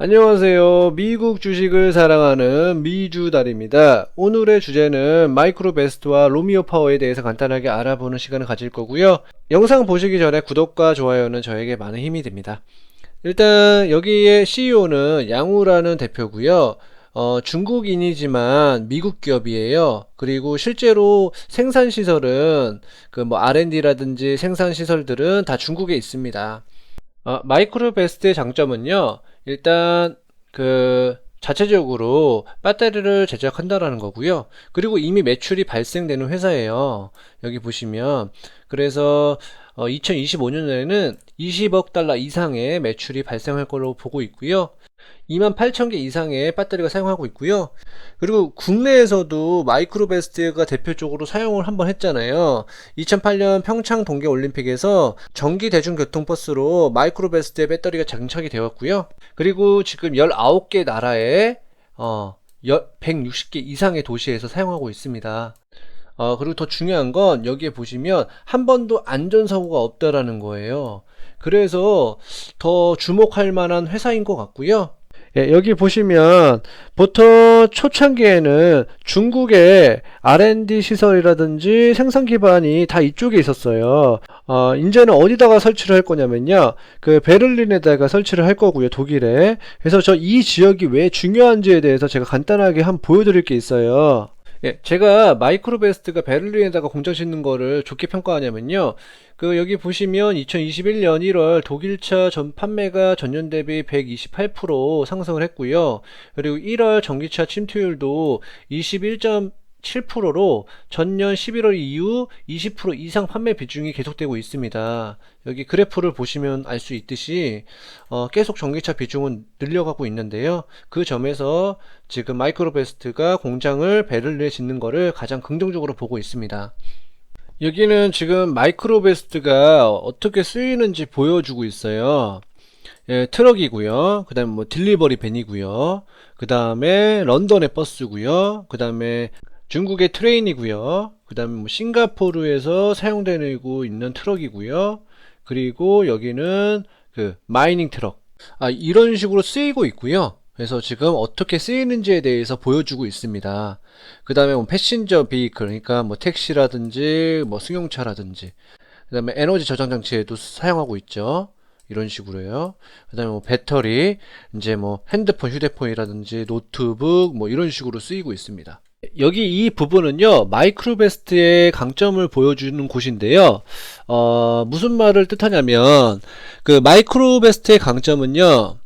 안녕하세요. 미국 주식을 사랑하는 미주달입니다. 오늘의 주제는 마이크로베스트와 로미오 파워에 대해서 간단하게 알아보는 시간을 가질 거고요. 영상 보시기 전에 구독과 좋아요는 저에게 많은 힘이 됩니다. 일단 여기에 CEO는 양우라는 대표고요. 어, 중국인이지만 미국 기업이에요. 그리고 실제로 생산 시설은 그 뭐 R&D라든지 생산 시설들은 다 중국에 있습니다. 어, 마이크로베스트의 장점은요. 일단 그 자체적으로 배터리를 제작한다라는 거고요. 그리고 이미 매출이 발생되는 회사예요. 여기 보시면 그래서 어, 2025년에는 20억 달러 이상의 매출이 발생할 걸로 보고 있고요. 2만 8천 개 이상의 배터리가 사용하고 있고요. 그리고 국내에서도 마이크로베스트가 대표적으로 사용을 한번 했잖아요. 2008년 평창 동계 올림픽에서 전기 대중교통 버스로 마이크로베스트의 배터리가 장착이 되었고요. 그리고 지금 19개 나라에 어, 160개 이상의 도시에서 사용하고 있습니다. 어, 그리고 더 중요한 건 여기에 보시면 한 번도 안전사고가 없다라는 거예요. 그래서 더 주목할 만한 회사인 것 같고요. 예, 여기 보시면 보통 초창기에는 중국의 R&D 시설이라든지 생산 기반이 다 이쪽에 있었어요. 어, 이제는 어디다가 설치를 할 거냐면요. 그 베를린에다가 설치를 할 거고요. 독일에. 그래서 저 이 지역이 왜 중요한지에 대해서 제가 간단하게 한번 보여드릴 게 있어요. 예, 제가 마이크로베스트가 베를린에다가 공장 짓는 거를 좋게 평가하냐면요. 그 여기 보시면 2021년 1월 독일차 전 판매가 전년 대비 128% 상승을 했고요. 그리고 1월 전기차 침투율도 21. 7%로 전년 11월 이후 20% 이상 판매 비중이 계속되고 있습니다. 여기 그래프를 보시면 알 수 있듯이 어, 계속 전기차 비중은 늘려가고 있는데요. 그 점에서 지금 마이크로베스트가 공장을 베를린에 짓는 것을 가장 긍정적으로 보고 있습니다. 여기는 지금 마이크로베스트가 어떻게 쓰이는지 보여주고 있어요. 예, 트럭이고요. 그 다음에 뭐 딜리버리 밴이고요. 그 다음에 런던의 버스고요. 그 다음에 중국의 트레인이고요. 그 다음에 뭐 싱가포르에서 사용되고 있는 트럭이고요. 그리고 여기는 그 마이닝 트럭. 아, 이런 식으로 쓰이고 있고요. 그래서 지금 어떻게 쓰이는지에 대해서 보여주고 있습니다. 그 다음에 뭐 패신저 비이클, 그러니까 뭐 택시라든지 뭐 승용차라든지, 그 다음에 에너지 저장 장치에도 사용하고 있죠. 이런 식으로요. 그 다음에 뭐 배터리, 이제 뭐 핸드폰, 휴대폰이라든지 노트북, 뭐 이런 식으로 쓰이고 있습니다. 여기 이 부분은요, 마이크로베스트의 강점을 보여주는 곳인데요. 어, 무슨 말을 뜻하냐면, 그 마이크로베스트의 강점은요,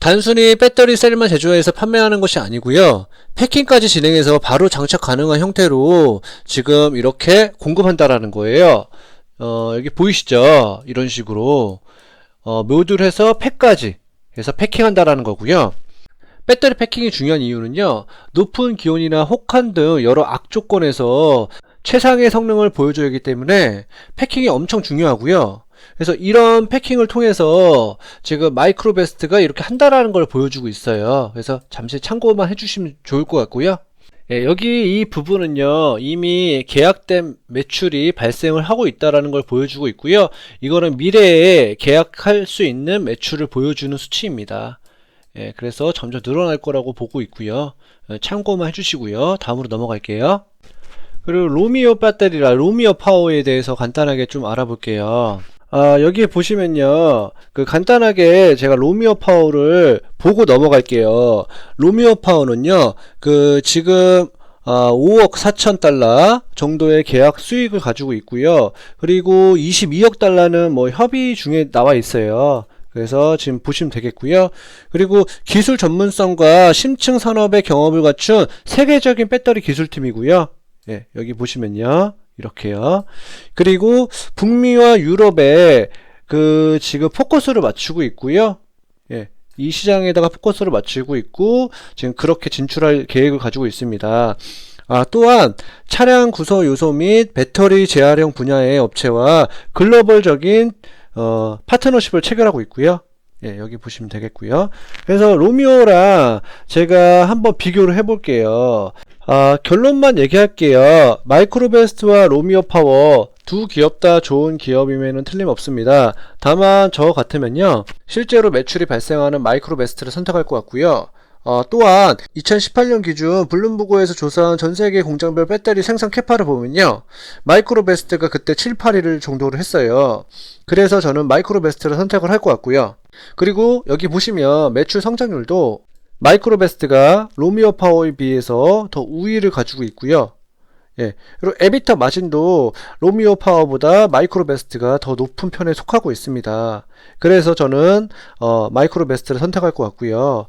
단순히 배터리 셀만 제조해서 판매하는 것이 아니고요. 패킹까지 진행해서 바로 장착 가능한 형태로 지금 이렇게 공급한다라는 거예요. 어, 여기 보이시죠? 이런 식으로 어, 모듈해서 팩까지 해서 패킹한다라는 거고요. 배터리 패킹이 중요한 이유는요. 높은 기온이나 혹한 등 여러 악조건에서 최상의 성능을 보여줘야 하기 때문에 패킹이 엄청 중요하고요. 그래서 이런 패킹을 통해서 지금 마이크로베스트가 이렇게 한다라는 걸 보여주고 있어요. 그래서 잠시 참고만 해주시면 좋을 것 같고요. 예, 여기 이 부분은요 이미 계약된 매출이 발생을 하고 있다라는 걸 보여주고 있고요. 이거는 미래에 계약할 수 있는 매출을 보여주는 수치입니다. 예, 그래서 점점 늘어날 거라고 보고 있고요. 예, 참고만 해주시고요. 다음으로 넘어갈게요. 그리고 로미오 배터리라 로미오 파워에 대해서 간단하게 좀 알아볼게요. 아, 여기 보시면요. 그 간단하게 제가 로미오 파워를 보고 넘어갈게요. 로미오 파워는요. 그 지금 아, 5억 4천 달러 정도의 계약 수익을 가지고 있고요. 그리고 22억 달러는 뭐 협의 중에 나와 있어요. 그래서 지금 보시면 되겠고요. 그리고 기술 전문성과 심층 산업의 경험을 갖춘 세계적인 배터리 기술팀이고요. 예, 여기 보시면요. 이렇게요. 그리고 북미와 유럽에 그 지금 포커스를 맞추고 있고요. 예. 이 시장에다가 포커스를 맞추고 있고 지금 그렇게 진출할 계획을 가지고 있습니다. 아, 또한 차량 구성 요소 및 배터리 재활용 분야의 업체와 글로벌적인 어, 파트너십을 체결하고 있고요. 예, 여기 보시면 되겠고요. 그래서 로미오랑 제가 한번 비교를 해볼게요. 아, 결론만 얘기할게요. 마이크로베스트와 로미오 파워 두 기업 다 좋은 기업임에는 틀림없습니다. 다만 저 같으면요. 실제로 매출이 발생하는 마이크로베스트를 선택할 것 같고요. 어, 또한 2018년 기준 블룸버그에서 조사한 전 세계 공장별 배터리 생산 캐파를 보면요. 마이크로베스트가 그때 7, 8위를 정도를 했어요. 그래서 저는 마이크로베스트를 선택을 할 것 같고요. 그리고 여기 보시면 매출 성장률도 마이크로베스트가 로미오 파워에 비해서 더 우위를 가지고 있고요. 예. 그리고 에비타 마진도 로미오 파워보다 마이크로베스트가 더 높은 편에 속하고 있습니다. 그래서 저는 어, 마이크로베스트를 선택할 것 같고요.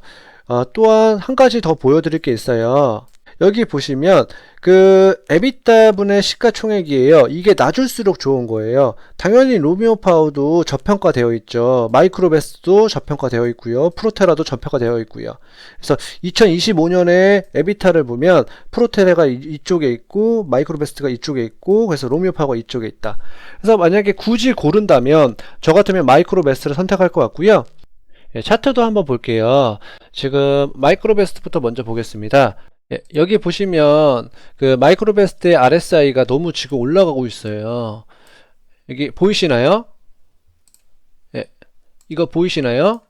어, 또한 한 가지 더 보여드릴 게 있어요. 여기 보시면 그 에비타 분의 시가총액이에요. 이게 낮을수록 좋은 거예요. 당연히 로미오 파워도 저평가되어 있죠. 마이크로베스도 저평가되어 있고요. 프로테라도 저평가되어 있고요. 그래서 2025년에 에비타를 보면 프로테라가 이- 이쪽에 있고 마이크로베스트가 이쪽에 있고 그래서 로미오 파워가 이쪽에 있다. 그래서 만약에 굳이 고른다면 저 같으면 마이크로베스트를 선택할 것 같고요. 예, 차트도 한번 볼게요. 지금 마이크로베스트부터 먼저 보겠습니다. 예, 여기 보시면 그 마이크로베스트의 RSI가 너무 지금 올라가고 있어요. 여기 보이시나요? 예, 이거 보이시나요?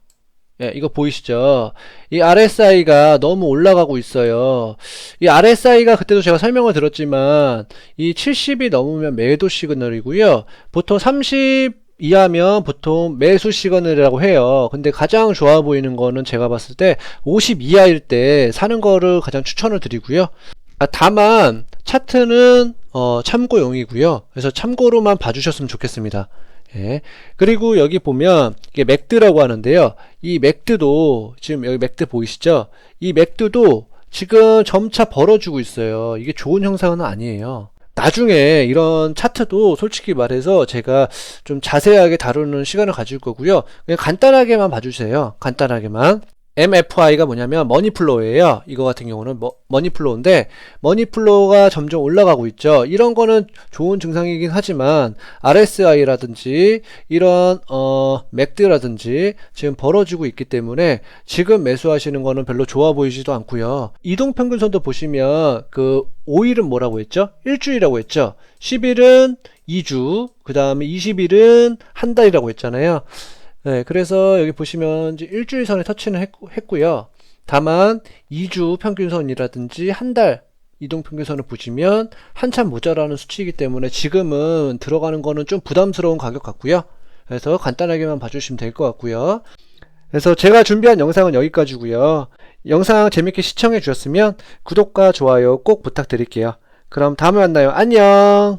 예, 이거 보이시죠? 이 RSI가 너무 올라가고 있어요. 이 RSI가 그때도 제가 설명을 들었지만 이 70이 넘으면 매도 시그널이고요. 보통 30 이하면 보통 매수 시그널이라고 해요. 근데 가장 좋아 보이는 거는 제가 봤을 때 50 이하일 때 사는 거를 가장 추천을 드리고요. 아, 다만 차트는 어, 참고용이고요. 그래서 참고로만 봐주셨으면 좋겠습니다. 예. 그리고 여기 보면 이게 맥드라고 하는데요. 이 맥드도 지금 여기 맥드 보이시죠? 이 맥드도 지금 점차 벌어주고 있어요. 이게 좋은 형상은 아니에요. 나중에 이런 차트도 솔직히 말해서 제가 좀 자세하게 다루는 시간을 가질 거고요. 그냥 간단하게만 봐주세요. 간단하게만. MFI가 뭐냐면 머니플로우예요. 이거 같은 경우는 머, 머니플로우인데 머니플로우가 점점 올라가고 있죠. 이런 거는 좋은 증상이긴 하지만 RSI라든지 이런 어 맥드라든지 지금 벌어지고 있기 때문에 지금 매수하시는 거는 별로 좋아 보이지도 않고요. 이동 평균선도 보시면 그 5일은 뭐라고 했죠? 일주일이라고 했죠. 10일은 2주, 그 다음에 20일은 한 달이라고 했잖아요. 네, 그래서 여기 보시면 일주일 선에 터치는 했, 했고요. 다만 2주 평균선이라든지 한 달 이동 평균선을 보시면 한참 모자라는 수치이기 때문에 지금은 들어가는 거는 좀 부담스러운 가격 같고요. 그래서 간단하게만 봐주시면 될 것 같고요. 그래서 제가 준비한 영상은 여기까지고요. 영상 재밌게 시청해 주셨으면 구독과 좋아요 꼭 부탁드릴게요. 그럼 다음에 만나요. 안녕!